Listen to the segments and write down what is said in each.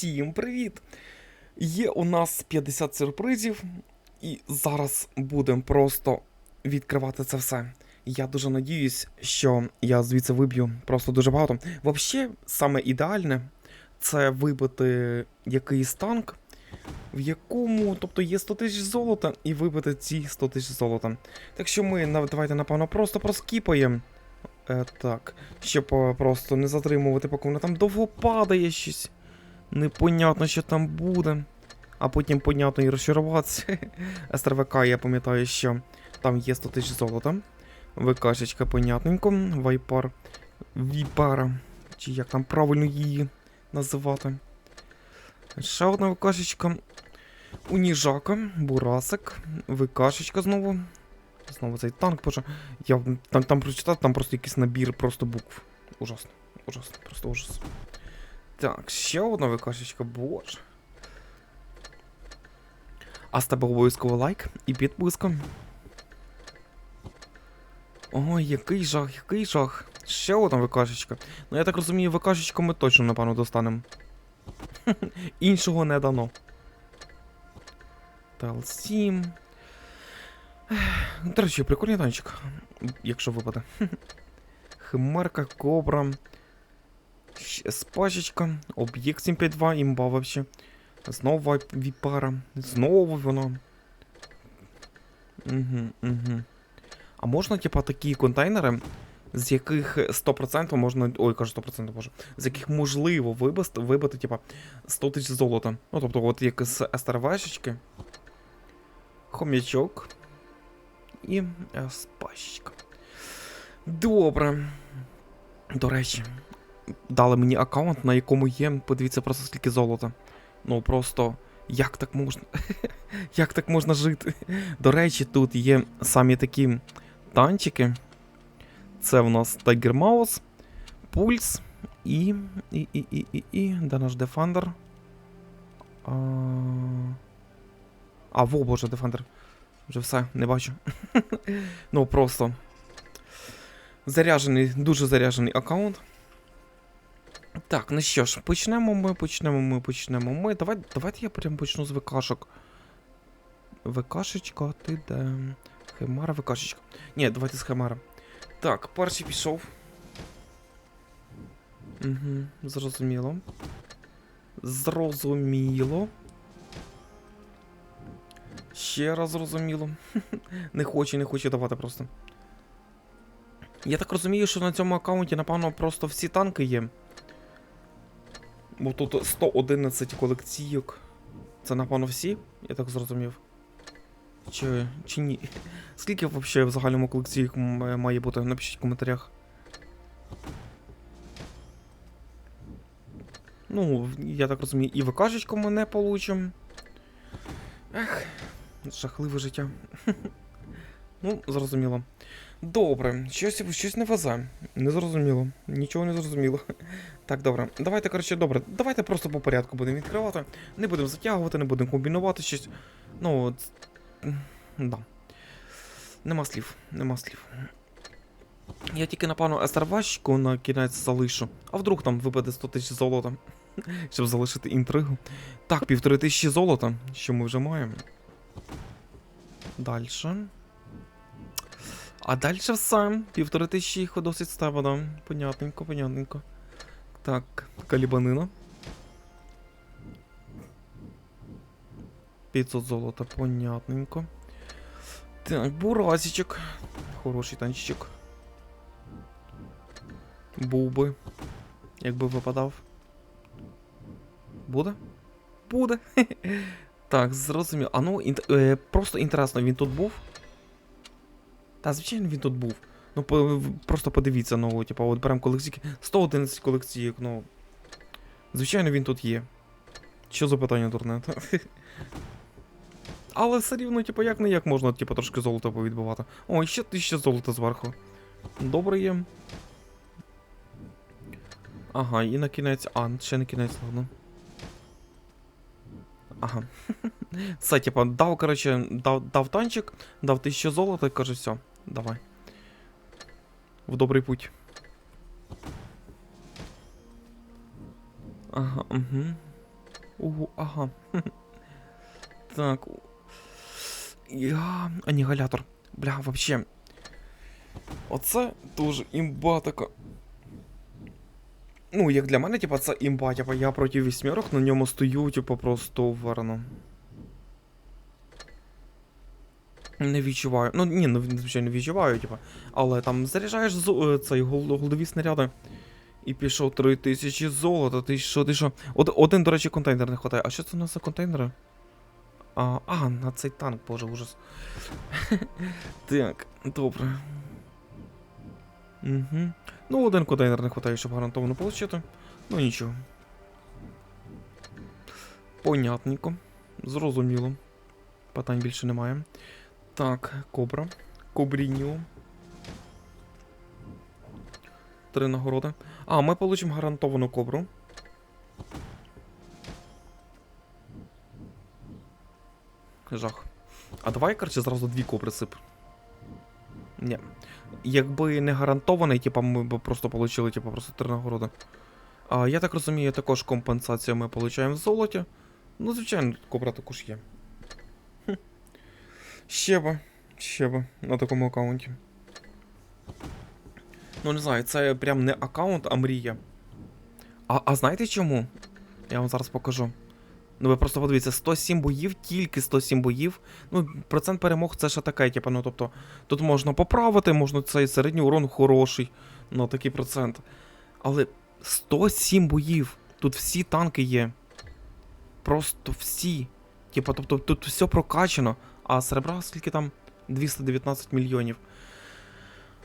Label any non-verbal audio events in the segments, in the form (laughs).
Всім привіт! Є у нас 50 сюрпризів, і зараз будемо просто відкривати це все. Я дуже надіюсь, що я звідси виб'ю просто дуже багато. Взагалі, саме ідеальне це вибити якийсь танк, в якому, тобто, є 100 тисяч золота, і вибити ці 100 тисяч золота. Так що ми давайте, напевно, просто проскіпаємо. Е, так, щоб е, просто не затримувати, поки воно там довго падає щось. Непонятно, що там буде. А потім, понятно, і розчаруватися. (laughs) СТРВК, я пам'ятаю, що там є 100 тисяч золота. ВКшечка, понятненько. Вайпар. Віпара. Чи як там правильно її називати. Ще одна ВКшечка. Уніжака, Бурасик, ВКшечка знову. Знову цей танк, боже. Я там, там прочитав, там просто якийсь набір просто букв. Ужасно. Ужасно, просто ужас. Так, ще одна викашечка, боже. А з тебе обов'язково лайк і підписка. Ой, який жах, який жах. Ще одна викашечка. Ну я так розумію, викашечку ми точно, напевно, достанемо. (laughs) Іншого не дано. Тал-7. До речі, прикольний танчик, якщо випаде. (laughs) Химерка, кобра. Ще Спачечка, об'єкт 752, імба вообще. Знову віпара. Знову вона. Угу, угу. А можна, типа, такі контейнери, з яких 100% можна. Ой, кажу 100% може. З яких можливо вибити, вибити, типа, 100 тисяч золота. Ну, тобто, от як з СТРВшечки. Хом'ячок. І е. Добре. До речі, дали мені аккаунт, на якому є, подивіться просто скільки золота. Ну просто як так можна? (laughs) як так можна жити? До речі, тут є самі такі танчики. Це в нас Tiger Mouse, Пульс і. І. І. І. І. і де наш Defender? А, а во, боже, Defender. Вже все, не бачу. (laughs) ну просто. Заряжений, дуже заряжений аккаунт. Так, ну що ж, почнемо ми, почнемо ми, почнемо ми. Давай, давайте я прям почну з ВКшок. ВКшечка, ти де? Хемара, ВКшечка. Ні, давайте з Хемара. Так, перший пішов. Угу, зрозуміло. Зрозуміло. Ще раз зрозуміло. (laughs) не хоче, не хоче давати просто. Я так розумію, що на цьому аккаунті, напевно, просто всі танки є. Бо тут 111 колекційок. Це, напевно, всі, я так зрозумів. Чи, чи ні? Скільки взагалі в загальному колекційок м- має бути? Напишіть в коментарях. Ну, я так розумію, і ВКшечку ми не получимо. Ех, жахливе життя. (laughs) ну, зрозуміло. Добре, щось, щось не везе. Не зрозуміло. Нічого не зрозуміло. (laughs) Так, добре. Давайте, коротше, добре. Давайте просто по порядку будемо відкривати. Не будемо затягувати, не будемо комбінувати щось. Ну, от... Да. Нема слів, нема слів. Я тільки, напевно, естервачку на кінець залишу. А вдруг там випаде 100 тисяч золота. (laughs) Щоб залишити інтригу. Так, півтори тисячі золота, що ми вже маємо. Дальше. А далі все. Півтори тисячі їх досить става. Понятненько, понятненько. Так, калібанина. 500 золота, понятненько. Так, буразичок. Хороший танчичок. Був би. Якби випадав. Буде? Буде. (laughs) так, зрозуміло. А ну, інт... е, просто інтересно, він тут був? Та, звичайно, він тут був. Ну, по, просто подивіться, ну, типу, от беремо колекційки. 111 колекційок, ну. Звичайно, він тут є. Що за питання, дурне? (laughs) Але все рівно, типу, як не як можна, типу, трошки золота повідбивати. О, і ще тисяча золота зверху. Добре є. Ага, і на кінець. А, ще не кінець, ладно. Ага. (laughs) Все, типа, дав, короче, дав, дав танчик, дав тисячу золота і каже, все, давай. В добрий путь. Ага, угу. Ого, ага. (laughs) Так. Я... Анігілятор. Бля, вообще. Оце дуже імба така. Ну, як для мене, типа, це імба, типа, я проти вісьмерок на ньому стою, типа, просто варно. Не відчуваю. Ну, ні, ну, звичайно, відчуваю, типа. Але там заряджаєш зо- е, цей гол- голдові снаряди. І пішов 3000 золота. Ти що, ти що? Од- один, до речі, контейнер не хватає. А що це у нас за контейнери? А, а, на цей танк, боже, ужас. (laughs) так, добре. Угу. Ну, один контейнер не хватає, щоб гарантовано отримати. Ну нічого. Понятненько. Зрозуміло. Питань більше немає. Так, кобра. Кобрініо. Три нагороди. А, ми получимо гарантовану кобру. Жах. А давай, короче, зразу дві кобри сип. Ні. Якби не гарантований, типа, ми б просто получили, типа, просто три нагороди. А, я так розумію, також компенсацію ми получаємо в золоті. Ну, звичайно, кобра також є. Хм. Ще би. Ще би на такому аккаунті. Ну, не знаю, це прям не аккаунт, а мрія. А, а знаєте чому? Я вам зараз покажу. Ну ви просто подивіться, 107 боїв, тільки 107 боїв. Ну, процент перемог це ще таке, типу, ну тобто, тут можна поправити, можна цей середній урон хороший, ну такий процент. Але 107 боїв. Тут всі танки є. Просто всі. Типа, тобто тут все прокачано, а серебра скільки там? 219 мільйонів.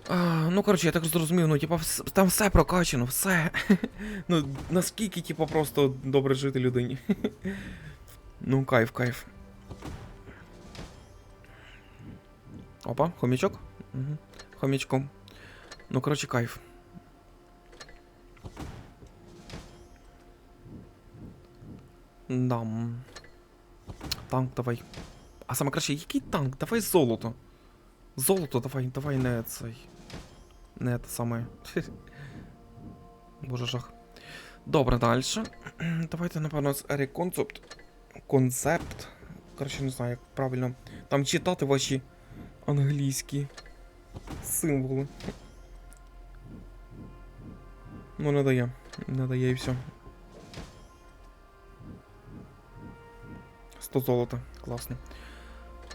А, ну, коротше, я так зрозумів, ну, типа, там все прокачано, все. (laughs) ну, наскільки, типа, просто добре жити людині. (laughs) ну, кайф, кайф. Опа, хомячок. Угу. Хомячком. Ну, коротше, кайф. Дам. Танк давай. А саме краще, який танк? Давай золото. Золото, давай, давай не цей. Не те саме. (laughs) Боже жах. Добре, далі. (clears throat) Давайте, напевно, з Concept. Концепт. Коротше, не знаю, як правильно. Там читати ваші англійські символи. Ну, не дає. Не дає і все. 100 золота. Класно.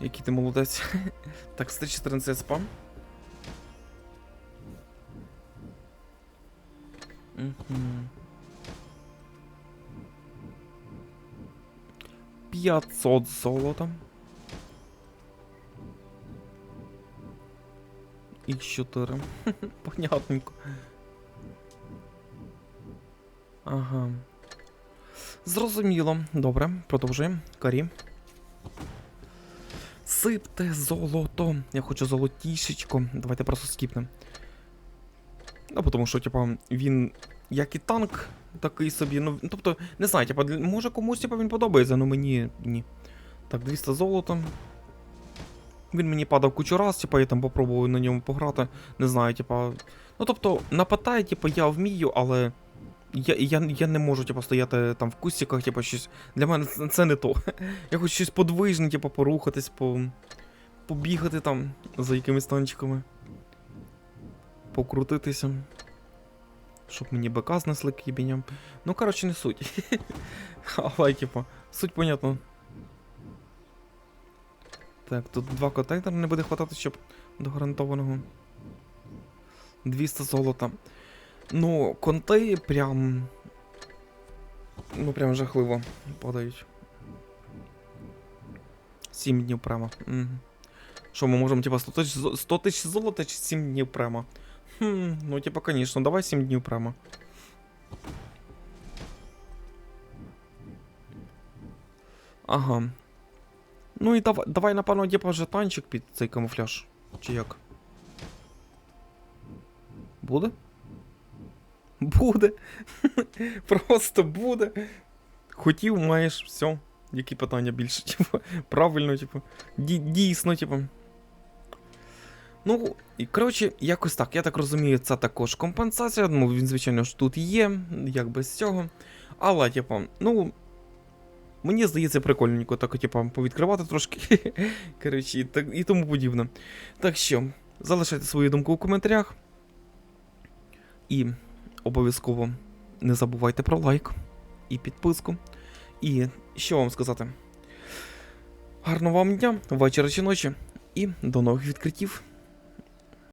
Який ти молодець. (laughs) так, 114 спам. 500 золота. Х4. (laughs) Понятненько. Ага. Зрозуміло. Добре, продовжуємо. Карі. Сипте золото. Я хочу золотішечко. Давайте просто скіпнемо. Ну, тому що, типа, він як і танк, такий собі. Ну, тобто, не знаю, типа, може комусь типа, він подобається, але мені ні. Так, 200 золота. Він мені падав кучу раз, типа, я там попробував на ньому пограти. Не знаю, типа. Ну, тобто, на Паттайі, типа, я вмію, але. Я, я, я не можу, типа, стояти там в кустиках, типа, щось. Для мене це, не то. (laughs) Я хочу щось подвижне, типа, порухатись, по. Побігати там за якимись танчиками. Покрутитися. Щоб мені БК знесли кібіням. Ну, коротше, не суть. (laughs) Але, типа, суть понятно. Так, тут два контейнери не буде хватати, щоб до гарантованого. 200 золота. Ну, конти прям. Ну, прям жахливо падають. 7 днів прямо. Угу. Що, ми можемо, типа, 100 тисяч 100 тисяч золота чи 7 днів прямо? Хм, ну, типа, конечно, давай 7 днів прямо. Ага. Ну і давай, давай напевно, типа, жетанчик під цей камуфляж. Чи як? Буде? Буде. (laughs) Просто буде. Хотів, маєш, все. Які питання більше, (laughs) типу, правильно, типу. Дійсно, типу. Ну, і коротше, якось так. Я так розумію, це також компенсація. Ну, він, звичайно ж, тут є, як без цього. Але, типу, ну. Мені здається, прикольненько, так, типа, повідкривати трошки. (laughs) Коротше, так, і тому подібне. Так що, залишайте свою думку у коментарях. І обов'язково не забувайте про лайк і підписку. І що вам сказати? Гарного вам дня, вечора чи ночі, і до нових відкриттів.